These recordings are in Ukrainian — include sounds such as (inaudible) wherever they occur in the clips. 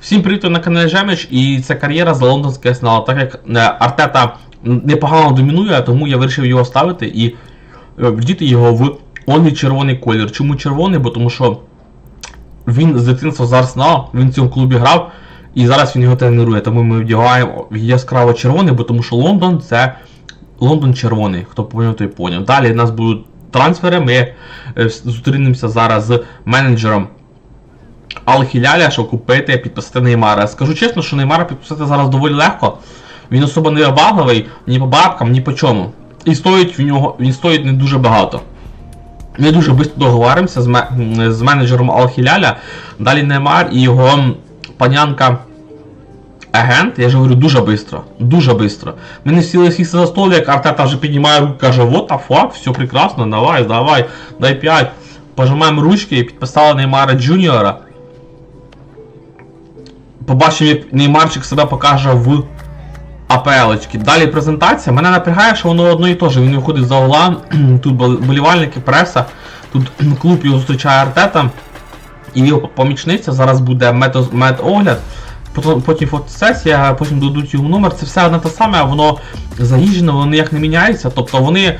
Всім привіт на каналі Жеміч, і це кар'єра за лондонське арсенал. Так як е, Артета непогано домінує, тому я вирішив його ставити і е, вдіти його в онлі червоний колір. Чому червоний? Бо тому що він з дитинства з Арсенал, він в цьому клубі грав, і зараз він його тренує. Тому ми вдягаємо яскраво червоний, бо тому що Лондон це Лондон червоний. Хто поняв, той поняв. Далі в нас будуть трансфери. Ми е, зустрінемося зараз з менеджером Алхіляля, щоб купити, підписати Неймара. Скажу чесно, що Неймара підписати зараз доволі легко. Він особо не вибагливий ні по бабкам, ні по чому. І стоїть в нього, він стоїть не дуже багато. Ми дуже швидко договоримося з, ме- з менеджером Алхіляля. Далі Неймар і його панянка агент, я ж говорю, дуже швидко. Дуже швидко. Ми не сіли сісти за стол, як Артета вже піднімає руку, каже, what the fuck, все прекрасно, давай, давай, дай 5. Пожимаємо ручки і підписали Неймара Джуніора. Побачимо, як Неймарчик себе покаже в АПЛ-очки. Далі презентація. Мене напрягає, що воно одно і те ж. Він виходить за угла, (clears throat) тут болівальники, преса, тут (clears throat) клуб його зустрічає Артета. І його помічниця зараз буде медогляд, потім, фотосесія, потім дадуть йому номер. Це все одне те саме, а воно загіжено, воно ніяк не міняється. Тобто вони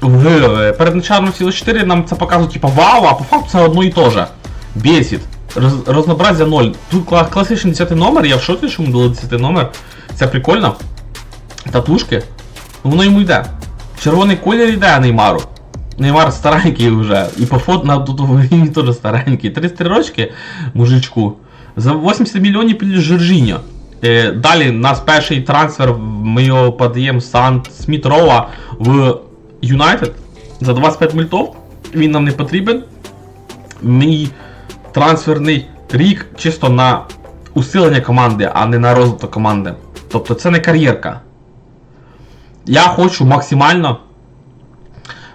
в, перед началом Сіли 4 нам це показують, типа вау, а по факту це одно і те же. Бесід. Роз, разнообразя 0. Тут кла- класичний 10 номер, я в шоці, що ми дали 10 номер. Це прикольно. Татушки. Воно йому йде. Червоний колір йде Неймару. Неймар старенький вже. І по фото на тут він теж старенький. 33 рочки мужичку. За 80 мільйонів плюс Жоржіньо. Е, далі нас перший трансфер, ми його подаємо Сан Сміт Роа в Юнайтед за 25 мультов. Він нам не потрібен. Мій трансферний рік чисто на усилення команди, а не на розвиток команди. Тобто це не кар'єрка. Я хочу максимально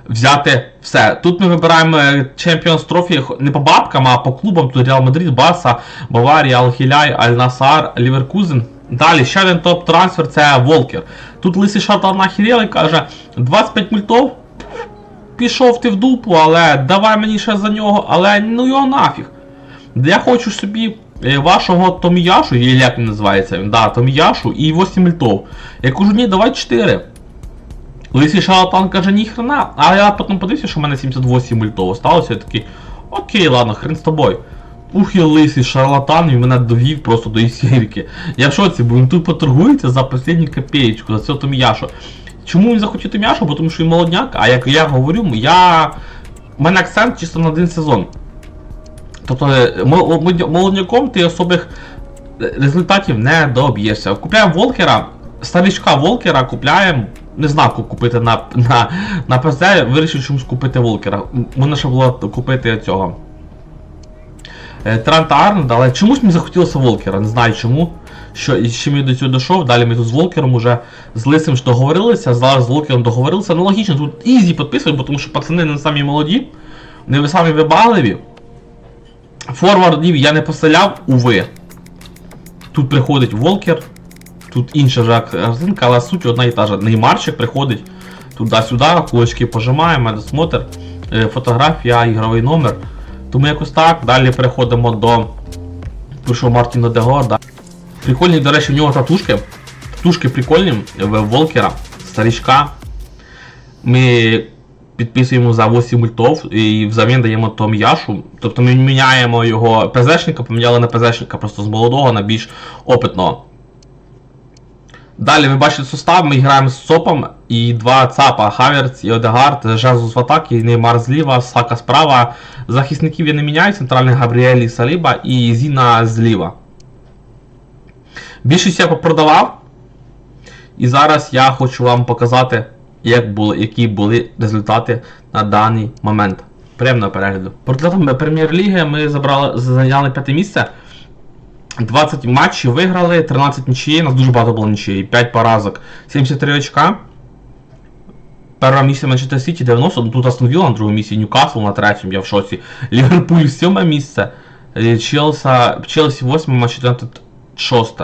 взяти все. Тут ми вибираємо е, Champions Trophy не по бабкам, а по клубам. Тут Реал Мадрид, Баса, Баварія, Алхіляй, Аль-Насар, Ліверкузен. Далі ще один топ-трансфер це Волкер. Тут лисий шатал нахеріли, каже 25 мультов. Пішов ти в дупу, але давай мені ще за нього, але ну його нафіг. Я хочу собі е, вашого Томіяшу, як він називається да, Томіяшу і 8 мультов. Я кажу, ні, давай 4. Лисий шалатан каже, ні хрена. А я потім подивився, що в мене 78 мультов осталося, я такий, окей, ладно, хрен з тобою. Ух, я лисий шарлатан, він мене довів просто до істерики. Я в шоці, бо він тут поторгується за останню копеечку, за цього Томіяшу. Чому він захотів Томіяшу? Бо тому що він молодняк, а як я говорю, я... У мене акцент чисто на один сезон. Тобто е, мол- мол- молодняком ти особих е, результатів не доб'єшся. Купляємо Волкера, старичка Волкера купляємо. Не знав, купити на, на, на ПЗ, вирішив чомусь купити Волкера. Мене ще було купити цього. е, Трента Арнольда, але чомусь мені захотілося Волкера, не знаю чому. Що, і чим я до цього дійшов, далі ми тут з Волкером уже з Лисим ж договорилися, зараз з Волкером договорилися. Ну логічно, тут ізі підписують, бо тому що пацани не самі молоді, не ви самі вибагливі. Форвардів я не поставляв, уви. Тут приходить Волкер, тут інша вже картинка, але суть одна і та ж. Неймарчик приходить туди-сюди, кулачки пожимаємо, медосмотр, е, фотографія, ігровий номер. Тому якось так. Далі переходимо до першого Мартіна Дегорда. Прикольні, до речі, в нього татушки. Татушки прикольні в Волкера, старичка. Ми підписуємо за 8 мультов і взамін даємо Том'яшу. Тобто ми міняємо його ПЗшника, поміняли на ПЗшника просто з молодого на більш опитного. Далі ви бачите состав, ми граємо з СОПом і два ЦАПа Хаверц і Одегард, Жезус в атакі, Неймар зліва, Сака справа. Захисників я не міняю, центральний Габріелі Саліба і Зіна зліва. Більшість я попродавав. І зараз я хочу вам показати, як були, які були результати на даний момент. Приємного перегляду. По прем'єр-ліги ми забрали, зайняли п'яте місце. 20 матчів виграли, 13 нічиї, нас дуже багато було нічиї, 5 поразок, 73 очка. Перша місія Манчестер Сіті 90, ну тут Астон Вілла на другому місці, Ньюкасл на третьому, я в шоці. Ліверпуль сьоме місце, е, Челса, Челсі 8, Манчестер Юнайтед 6.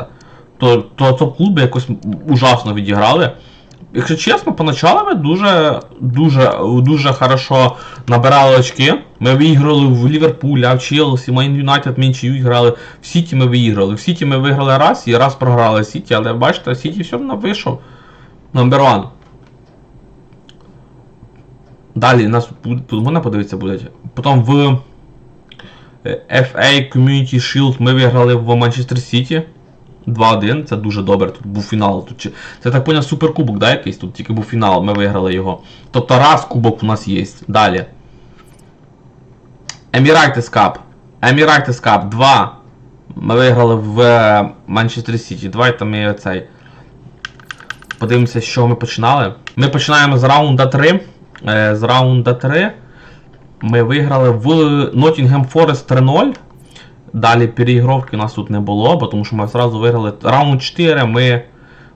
То, то топ-клуби якось ужасно відіграли. Якщо чесно, поначалу ми дуже, дуже, дуже хорошо набирали очки. Ми виіграли в Ліверпуля, в Челсі, Майн Юнайтед менше грали. В Сіті ми виіграли. В Сіті ми виграли раз і раз програли Сіті, але бачите, Сіті все одно вийшов. Номер 1. Далі нас можна подивитися буде. Потім в е, FA Community Shield ми виграли в Манчестер Сіті. 2-1, це дуже добре. Тут був фінал. Тут, це так поняв суперкубок, да, якийсь? Тут тільки був фінал, ми виграли його. Тобто раз кубок у нас є. Далі. Emirates Cup. Emirates Cup 2. Ми виграли в е, Манчестер Сіті. Давайте ми цей. Подивимося, з чого ми починали. Ми починаємо з раунда 3. Е, з раунда 3 ми виграли в Nottingham Forest 3-0. Далі переігровки у нас тут не було, бо тому що ми одразу виграли раунд 4. Ми,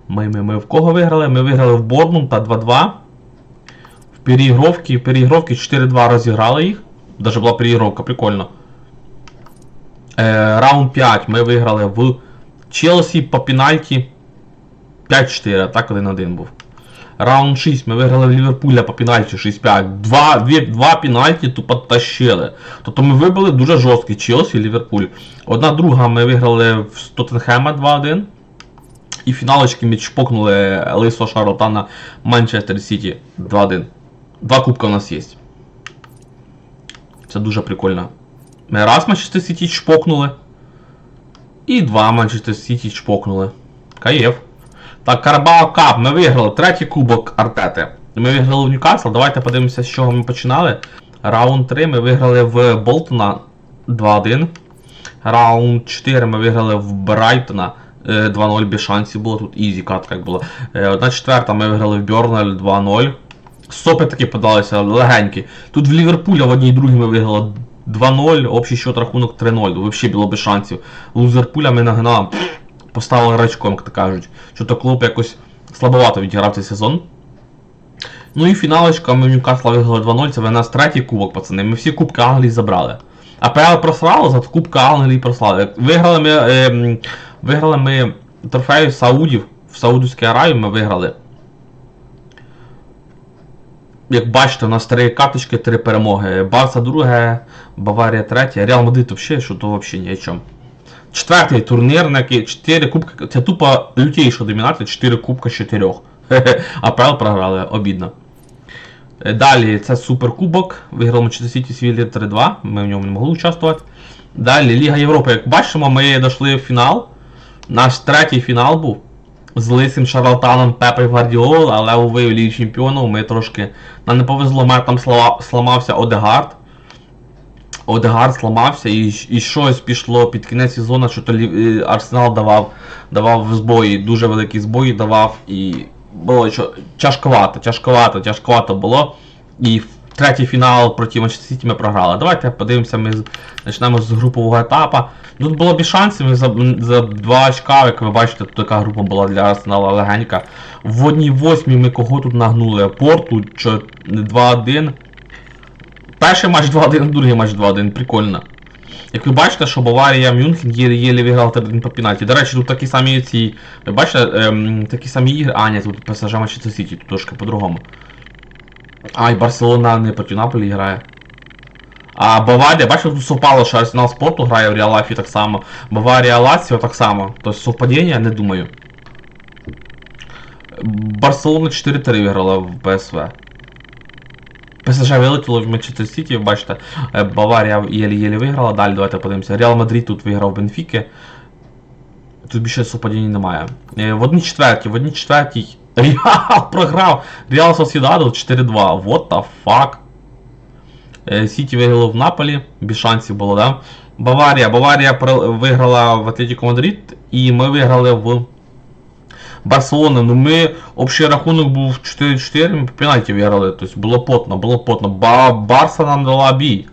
ми, ми, ми в кого виграли? Ми виграли в Борнмута 2-2. В переігровки, в переігровки 4-2 розіграли їх. Даже була переігровка, прикольно. Е, раунд 5 ми виграли в Челсі по пенальті 5-4, так 1-1 був. Раунд 6 ми виграли в Ліверпуля по пенальті 6-5. Два, дві, два пенальті тупо тащили. Тобто ми вибили дуже жорсткий Челсі і Ліверпуль. Одна друга ми виграли в Тоттенхема 2-1. І фіналочки ми чпокнули Лисо Шарлотана Манчестер Сіті 2-1. Два кубка у нас є. Це дуже прикольно. Ми раз Манчестер Сіті чпокнули. І два Манчестер Сіті чпокнули. Каєв. Так, Карабао Кап, ми виграли третій кубок Артети. Ми виграли в Ньюкасл. Давайте подивимося, з чого ми починали. Раунд 3 ми виграли в Болтона 2-1. Раунд 4 ми виграли в Брайтона е, 2-0 без шансів було. Тут ізі катка як було. Е, Одна четверта ми виграли в Бьорнель 2-0. Сопи таки подалися легенькі. Тут в Ліверпуля в одній і другій ми виграли 2-0, общий счет рахунок 3-0. Взагалі було без шансів. Лузерпуля ми нагнали, поставили рачком, як то кажуть. Що то клуб якось слабовато відіграв цей сезон. Ну і фіналочка, ми в Ньюкасла виграли 2-0, це в нас третій кубок, пацани. Ми всі кубки Англії забрали. АПЛ просрало, за Кубка Англії прослали. Виграли ми, е, виграли ми трофею Саудів. В Саудівській Аравії ми виграли. Як бачите, у нас три каточки, три перемоги. Барса друге, Баварія третя, Реал Мадрид взагалі, що то взагалі ні о чому. Четвертий турнір, на який 4 кубки. Це тупо лютейша домінація, 4 кубка з 4. (laughs) АПЛ програли, обідно. Е, Далі це суперкубок. Виграли Манчестер Сіті Свілі 3-2. Ми в ньому не могли участвувати. Далі Ліга Європи, як бачимо, ми дійшли в фінал. Наш третій фінал був з лисим шарлатаном Пепе Гвардіол, але у виявлі чемпіонів ми трошки. Нам не повезло, мене там сламався Одегард. Одегард сламався і, і щось пішло під кінець сезону, що то е, Арсенал давав, давав збої, дуже великі збої давав і було що, тяжковато, тяжковато, тяжковато було. І третій фінал проти Сіті ми програли. Давайте подивимося, ми почнемо з групового етапу. Тут було б шансів за, за два очка, як ви бачите, тут така група була для Арсенала легенька. В одній восьмій ми кого тут нагнули? Порту чо- 2-1. Перший матч 2-1, другий матч 2-1, прикольно. Як ви бачите, що Баварія Мюнхен єлі-єлі виграв 3-1 по пенальті. До речі, тут такі самі ці. Ви бачите, ем, такі самі ігри. А, ні, тут ПСЖ Манчестер Сіті, тут трошки по-другому. А, і Барселона не проти Наполі грає. А Баварія, бачите, тут совпало, що Арсенал спорту грає в Реал так само. Баварія Лаціо так само. Тобто совпадіння, не думаю. Барселона 4-3 виграла в ПСВ. ПСЖ вилетіло в Манчестер Сіті, бачите, е, Баварія єлі-єлі виграла. Далі давайте подивимося. Реал Мадрид тут виграв Бенфіки. Тут більше совпадінь немає. Е, В одній четвертій, в одній четвертій (laughs) Реал програв Реал Сосідаду 4-2. What the fuck? Е, Сіті виграло в Наполі, без шансів було, да? Баварія. Баварія виграла в Атлетіко Мадрид, і ми виграли в Барселону. Ну ми общий рахунок був 4-4, ми по пенальті виграли. Тобто було потно, було потно. Ба Барса нам дала бій.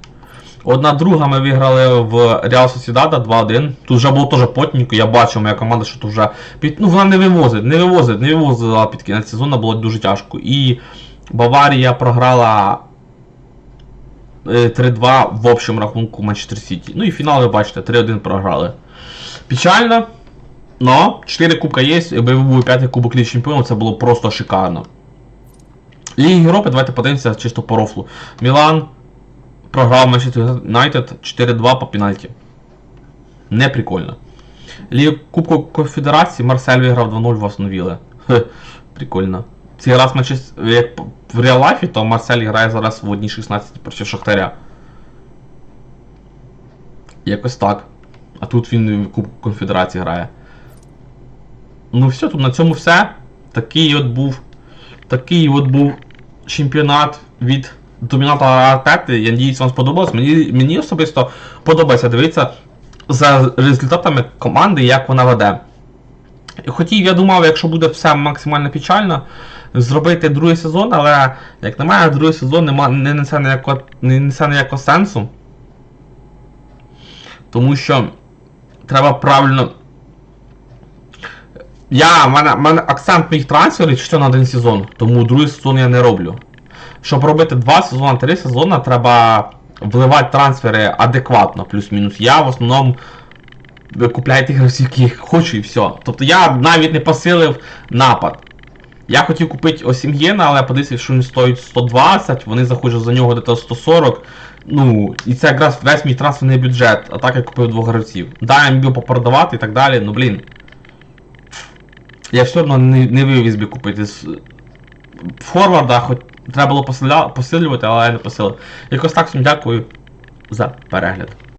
Одна друга ми виграли в Реал Сосідада 2-1. Тут вже було теж потненько, я бачив, моя команда, що тут вже під... ну, вона не вивозить, не вивозить, не вивозила під кінець сезону, було дуже тяжко. І Баварія програла е, 3-2 в общому рахунку Манчестер Сіті. Ну і фінал ви бачите, 3-1 програли. Печально. Но 4 кубка є, якби був 5 кубок Ліги Чемпіонів, це було просто шикарно. Ліги Європи, давайте подивимося чисто по рофлу. Мілан програв Манчестер Юнайтед 4-2 по пенальті. Не прикольно. Ліга Кубку Конфедерації Марсель виграв 2-0 в Астон прикольно. Цей раз Манчестер, як в реал лайфі, то Марсель грає зараз в 1-16 проти Шахтаря. Якось так. А тут він в Кубку Конфедерації грає. Ну все, тут на цьому все. Такий от був. Такий от був чемпіонат від домінатора Артети. Я надіюсь, вам сподобалось. Мені, мені особисто подобається дивитися за результатами команди, як вона веде. Хотів, я думав, якщо буде все максимально печально, зробити другий сезон, але, як на мене, другий сезон нема, не несе ніякого, не несе ніякого сенсу. Тому що треба правильно. Я, в мене, мене акцент моїх трансферів чисто на один сезон, тому другий сезон я не роблю. Щоб робити два сезони, три сезони, треба вливати трансфери адекватно, плюс-мінус. Я в основному купляю тих гравців, які хочу і все. Тобто я навіть не посилив напад. Я хотів купити Осім'єна, але подивився, що він стоїть 120, вони захочуть за нього десь 140. Ну, і це якраз весь мій трансферний бюджет, а так я купив двох гравців. Да, я міг попродавати і так далі, ну блін. Я все одно не, не вивіз би купити. Форварда, хоч треба було посилювати, але я не посилив. Якось так всім дякую за перегляд.